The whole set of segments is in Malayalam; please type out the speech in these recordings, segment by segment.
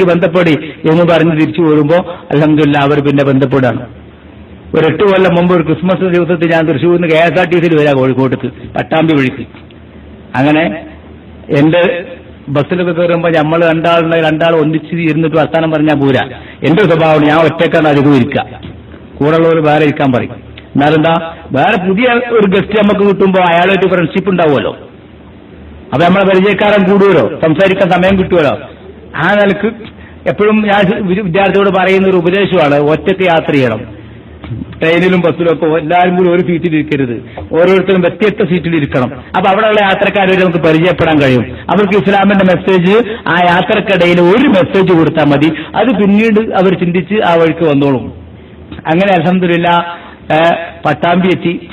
ബന്ധപ്പെടി എന്ന് പറഞ്ഞ് തിരിച്ചു വരുമ്പോൾ അലഹമില്ല അവർ പിന്നെ ബന്ധപ്പെടുകയാണ്. ഒരു എട്ട് കൊല്ലം മുമ്പ് ഒരു ക്രിസ്മസ് ദിവസത്തിൽ ഞാൻ തൃശ്ശൂരിൽ നിന്ന് കെ എസ് ആർ ടി സിയിൽ വരാം കോഴിക്കോട്ടേക്ക് പട്ടാമ്പി വഴിക്ക്. അങ്ങനെ എന്റെ ബസ്സിലൊക്കെ കയറുമ്പോൾ നമ്മൾ രണ്ടാളുണ്ട് രണ്ടാൾ ഒന്നിച്ച് ഇരുന്നിട്ട് വർത്താനം പറഞ്ഞാൽ പോരാ. എന്റെ സ്വഭാവം ഞാൻ ഒറ്റക്കാണ് അധികം ഇരിക്കുക കൂടെയുള്ളവർ വേറെ ഇരിക്കാൻ പറയും. എന്നാലെന്താ? വേറെ പുതിയ ഒരു ഗസ്റ്റ് നമുക്ക് കിട്ടുമ്പോൾ അയാളായിട്ട് ഫ്രണ്ട്ഷിപ്പ് ഉണ്ടാവുമല്ലോ. അപ്പൊ നമ്മളെ പരിചയക്കാരൻ കൂടുമല്ലോ സംസാരിക്കാൻ സമയം കിട്ടുമല്ലോ ആ നിലയ്ക്ക് എപ്പോഴും ഞാൻ വിദ്യാർത്ഥിയോട് പറയുന്ന ഒരു ഉപദേശമാണ് ഒറ്റയ്ക്ക് യാത്ര ചെയ്യണം. ട്രെയിനിലും ബസ്സിലും ഒക്കെ എല്ലാവരും കൂടി ഒരു സീറ്റിൽ ഇരിക്കരുത്. ഓരോരുത്തരും വ്യത്യസ്ത സീറ്റിൽ ഇരിക്കണം. അപ്പൊ അവിടെയുള്ള യാത്രക്കാരെ നമുക്ക് പരിചയപ്പെടാൻ കഴിയും. അവർക്ക് ഇസ്ലാമിന്റെ മെസ്സേജ് ആ യാത്രക്കിടയിൽ ഒരു മെസ്സേജ് കൊടുത്താൽ മതി. അത് പിന്നീട് അവർ ചിന്തിച്ച് ആ വഴിക്ക് വന്നോളും. അങ്ങനെ അലഹമില്ല പട്ടാമ്പി എത്തി.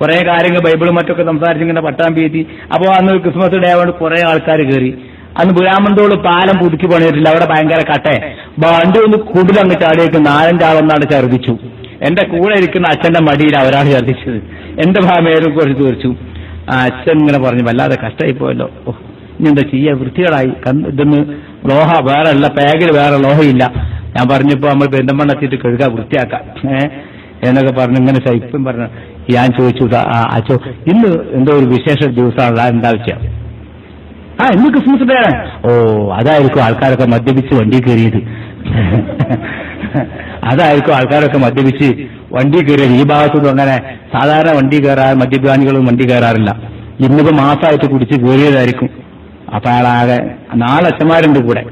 കുറെ കാര്യങ്ങൾ ബൈബിളും മറ്റൊക്കെ സംസാരിച്ചിങ്ങനെ പട്ടാമ്പി എത്തി. അപ്പോൾ അന്ന് ക്രിസ്മസ് ഡേ ആയതുകൊണ്ട് കുറെ ആൾക്കാർ കയറി അന്ന് പുരാമന്തോൾ പാലം പുതുക്കി പണിയിട്ടില്ല അവിടെ ഭയങ്കര കട്ടെ. വണ്ടി ഒന്ന് കുടിലങ്ങിട്ട് അവിടേക്ക് നാലഞ്ചാളൊന്നാണ് ഛർദിച്ചു. എന്റെ കൂടെ ഇരിക്കുന്ന അച്ഛന്റെ മടിയിൽ അവരാണ് ഛർദിച്ചത്. എന്റെ ഭാമേരും കുറച്ച് തീർച്ചു ആ അച്ഛൻ ഇങ്ങനെ പറഞ്ഞു വല്ലാതെ കഷ്ടമായി പോയല്ലോ ഇനി എന്താ ചെയ്യാ? വൃത്തികളായി ഇതൊന്ന് ലോഹ വേറെ അല്ല പാഗിൽ വേറെ ലോഹയില്ല. ഞാൻ പറഞ്ഞപ്പോ നമ്മൾ പെരുന്തമണ്ണ എത്തിയിട്ട് കഴുകാ വൃത്തിയാക്കാം. ഏഹ് എന്നൊക്കെ പറഞ്ഞു ഇങ്ങനെ സൈപ്പം പറഞ്ഞു. ഞാൻ ചോദിച്ചു അച്ഛോ ഇന്ന് എന്തോ ഒരു വിശേഷ ദിവസമാണല്ലോ എന്താ വെച്ചാ? ആ ഇന്ന് ക്രിസ്മസ് ഡേ ഓ അതായിരിക്കും ആൾക്കാരൊക്കെ മദ്യപിച്ച് വണ്ടി കയറിയത്. അതായിരിക്കും ആൾക്കാരൊക്കെ മദ്യപിച്ച് വണ്ടി കയറിയത്. ഈ ഭാഗത്തുനിന്ന് അങ്ങനെ സാധാരണ വണ്ടി കയറാൻ മദ്യപാനികളും വണ്ടി കയറാറില്ല. ഇന്നിപ്പോ മാസമായിട്ട് കുടിച്ച് കയറിയതായിരിക്കും. അപ്പൊ അയാളാകെ നാലച്ഛന്മാരുണ്ട് കൂടെ.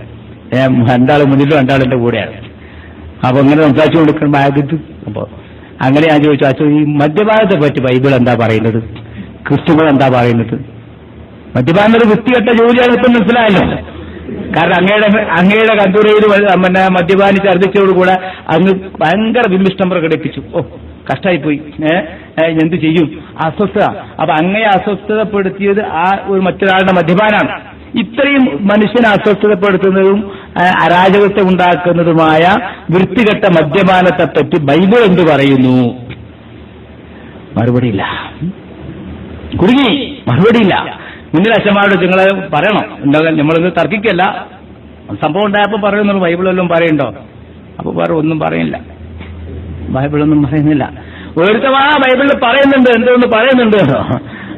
രണ്ടാൾ മുന്നിലും രണ്ടാളിന്റെ കൂടെയാണ്. അപ്പൊ ഇങ്ങനെ സംസാരിച്ചു കൊടുക്കുമ്പോ അയാൾക്ക് അപ്പൊ അങ്ങനെ ഞാൻ ചോദിച്ചു അച്ഛൻ ഈ മദ്യപാനത്തെ പറ്റി ബൈബിൾ എന്താ പറയുന്നത്? ക്രിസ്തുമത എന്താ പറയുന്നത്? മദ്യപാനം ഒരു വൃത്തികെട്ട ജോലിയാണ് ഇപ്പം മനസ്സിലായല്ലോ. കാരണം അങ്ങയുടെ അങ്ങയുടെ കന്തൂരയിൽ പിന്നെ മദ്യപാനി ഛർദ്ദിച്ചതോടുകൂടെ അങ്ങ് ഭയങ്കര വിമിഷ്ടം പ്രകടിപ്പിച്ചു. ഓ കഷ്ടായിപ്പോയി. ഏഹ് എന്ത് ചെയ്യും? അസ്വസ്ഥത. അപ്പൊ അങ്ങയെ അസ്വസ്ഥതപ്പെടുത്തിയത് ആ ഒരു മറ്റൊരാളുടെ മദ്യപാനാണ്. ഇത്രയും മനുഷ്യനെ അസ്വസ്ഥതപ്പെടുത്തുന്നതും അരാജകത്വം ഉണ്ടാക്കുന്നതുമായ വൃത്തികെട്ട മദ്യപാനത്തെ പറ്റി ബൈബിൾ എന്ത് പറയുന്നു? മറുപടിയില്ല. കുടുങ്ങി. മറുപടിയില്ല. മുന്നിൽ അച്ഛന്മാരോട് നിങ്ങളെ പറയണം. നമ്മളിത് തർക്കിക്കല്ല. സംഭവം ഉണ്ടായപ്പോ പറയുന്നുള്ളൂ ബൈബിളെല്ലാം പറയണ്ടോ അപ്പൊ വേറെ ഒന്നും പറയില്ല ബൈബിളൊന്നും പറയുന്നില്ല. ഒരുത്തമാ ബൈബിളിൽ പറയുന്നുണ്ട് എന്തോന്ന് പറയുന്നുണ്ട്?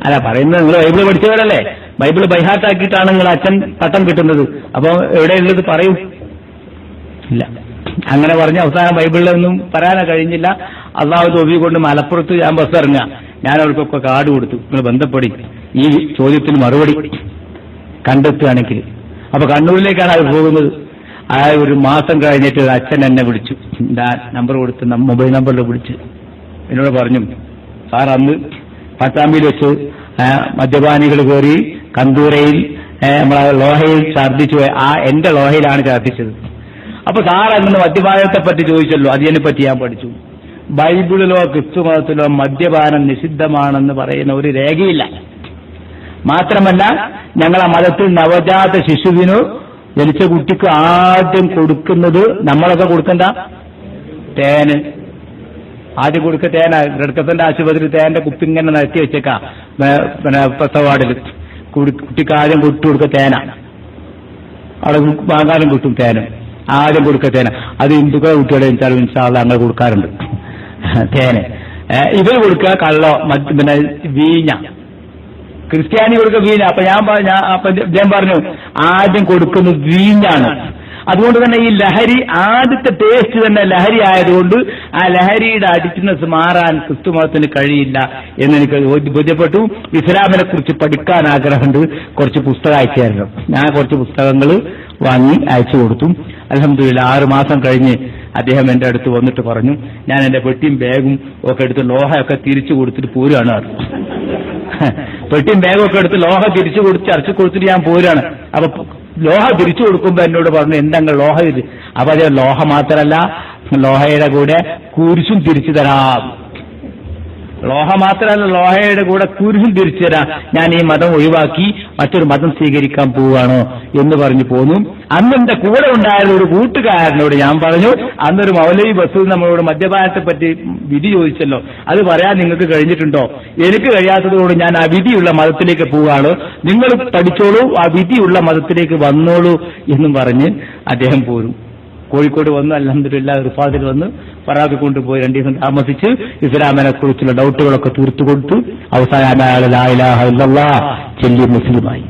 അല്ല പറയുന്നത് നിങ്ങൾ ബൈബിൾ പഠിച്ചവരല്ലേ? ബൈബിൾ ബൈഹാർട്ടാക്കിയിട്ടാണ് നിങ്ങൾ അച്ഛൻ പട്ടം കിട്ടുന്നത്. അപ്പൊ എവിടെയുള്ളത് പറയൂ. ഇല്ല. അങ്ങനെ പറഞ്ഞ അവസാനം ബൈബിളിലൊന്നും പറയാനോ കഴിഞ്ഞില്ല. അള്ളാഹു തോബി കൊണ്ട് മലപ്പുറത്ത് ഞാൻ ബസ് ഇറങ്ങുക. ഞാൻ അവർക്കൊക്കെ കാർഡ് കൊടുത്തു. നിങ്ങൾ ബന്ധപ്പെടി. ഈ ചോദ്യത്തിന് മറുപടി കണ്ടെത്തുകയാണെങ്കിൽ. അപ്പൊ കണ്ണൂരിലേക്കാണ് അവർ പോകുന്നത്. ആ ഒരു മാസം കഴിഞ്ഞിട്ട് അച്ഛൻ എന്നെ വിളിച്ചു. ഞാൻ നമ്പർ കൊടുത്ത് മൊബൈൽ നമ്പറിൽ വിളിച്ച്. എന്നോട് പറഞ്ഞു സാർ അന്ന് പട്ടാമ്പിയിൽ വെച്ച് മദ്യപാനികൾ കയറി കന്തൂരയിൽ നമ്മളെ ലോഹയിൽ ഛർദ്ദിച്ചു ആ എന്റെ ലോഹയിലാണ് ഛർദ്ദിച്ചത്. അപ്പൊ സാർ അന്ന് മദ്യപാനത്തെ പറ്റി ചോദിച്ചല്ലോ. അതിനെ പറ്റി ഞാൻ പഠിച്ചു. ബൈബിളിലോ ക്രിസ്തുമതത്തിലോ മദ്യപാനം നിഷിദ്ധമാണെന്ന് പറയുന്ന ഒരു രേഖയില്ല. മാത്രമല്ല ഞങ്ങളെ മതത്തിൽ നവജാത ശിശുവിനു ജനിച്ച കുട്ടിക്ക് ആദ്യം കൊടുക്കുന്നത് നമ്മളൊക്കെ കൊടുക്കണ്ട? തേന്. ആദ്യം കൊടുക്ക തേന. റെഡ്കസന്റെ ആശുപത്രി തേന്റെ കുപ്പി ഇങ്ങനെ നിരത്തി വെച്ചേക്കാ. പിന്നെ പ്രസവാർഡിൽ കുട്ടിക്ക് ആദ്യം കൊടുത്തു കൊടുക്ക തേന. അവിടെ വാങ്ങാനും കിട്ടും തേനും. ആദ്യം കൊടുക്ക തേന. അത് ഹിന്ദുക്കളെ കുട്ടികളെ ഇൻഷാള്ള അങ്ങനെ കൊടുക്കാറുണ്ട്. തേന്. ഇവർ കൊടുക്കുക കള്ളോ പിന്നെ വീഞ്ഞ. ക്രിസ്ത്യാനി കൊടുക്കുക വീഞ്ഞ. അപ്പൊ ഞാൻ ഞാൻ പറഞ്ഞു ആദ്യം കൊടുക്കുന്നത് വീഞ്ഞാണ്. അതുകൊണ്ട് തന്നെ ഈ ലഹരി ആദ്യത്തെ ടേസ്റ്റ് തന്നെ ലഹരി ആയതുകൊണ്ട് ആ ലഹരിയുടെ അഡിക്റ്റ്നെസ് മാറാൻ ക്രിസ്തുമതത്തിന് കഴിയില്ല എന്ന് എനിക്ക് ബോധ്യ- ബോധ്യപ്പെട്ടു. ഇസ്ലാമിനെ കുറിച്ച് പഠിക്കാൻ ആഗ്രഹമുണ്ട്. കുറച്ച് പുസ്തകം അയച്ചു തരണം ഞാൻ കുറച്ച് പുസ്തകങ്ങൾ വാങ്ങി അയച്ചു കൊടുത്തു. അലഹമില്ല ആറ് മാസം കഴിഞ്ഞ് അദ്ദേഹം എന്റെ അടുത്ത് വന്നിട്ട് പറഞ്ഞു ഞാൻ എന്റെ പെട്ടിയും ബാഗും ഒക്കെ എടുത്ത് ലോഹയൊക്കെ തിരിച്ചു കൊടുത്തിട്ട് പോരുകയാണ്. പെട്ടിയും ബാഗും ഒക്കെ എടുത്ത് ലോഹ തിരിച്ചു കൊടുത്ത് ചർച്ച കൊടുത്തിട്ട് ഞാൻ പോരാണ് അപ്പൊ ലോഹ തിരിച്ചു കൊടുക്കുമ്പോ എന്നോട് പറഞ്ഞു എന്തെങ്കിലും ലോഹ ഇത്? അപ്പൊ അതേ ലോഹ മാത്രമല്ല ലോഹയുടെ കൂടെ കുരിശും തിരിച്ചു തരാം. ലോഹ മാത്രമല്ല ലോഹയുടെ കൂടെ കുരുഹും തിരിച്ചു തരാം ഞാൻ ഈ മതം ഒഴിവാക്കി മറ്റൊരു മതം സ്വീകരിക്കാൻ പോവുകയാണോ എന്ന് പറഞ്ഞു പോന്നു. അന്ന് എന്റെ കൂടെ ഉണ്ടായിരുന്ന ഒരു കൂട്ടുകാരനോട് ഞാൻ പറഞ്ഞു അന്നൊരു മൗലവി ബസ്സിൽ നമ്മളോട് മദ്യപാനത്തെ പറ്റി വിധി ചോദിച്ചല്ലോ. അത് പറയാൻ നിങ്ങൾക്ക് കഴിഞ്ഞിട്ടുണ്ടോ? എനിക്ക് കഴിയാത്തതുകൊണ്ട് ഞാൻ ആ വിധിയുള്ള മതത്തിലേക്ക് പോവുകയാണ്. നിങ്ങൾ പഠിച്ചോളൂ ആ വിധിയുള്ള മതത്തിലേക്ക് വന്നോളൂ എന്നും പറഞ്ഞ് അദ്ദേഹം പോരും. കോഴിക്കോട് വന്ന് അലഹമില്ല റിഫാദിൽ വന്ന് ഫറാദ് കൊണ്ടുപോയി രണ്ടു ദിവസം താമസിച്ച് ഇസ്ലാമിനെ കുറിച്ചുള്ള ഡൗട്ടുകളൊക്കെ തീർത്തു കൊടുത്തു അവസാനം അയാൾ ലാ ഇലാഹ ഇല്ലല്ലാഹ് ചൊല്ലി മുസ്ലിമായി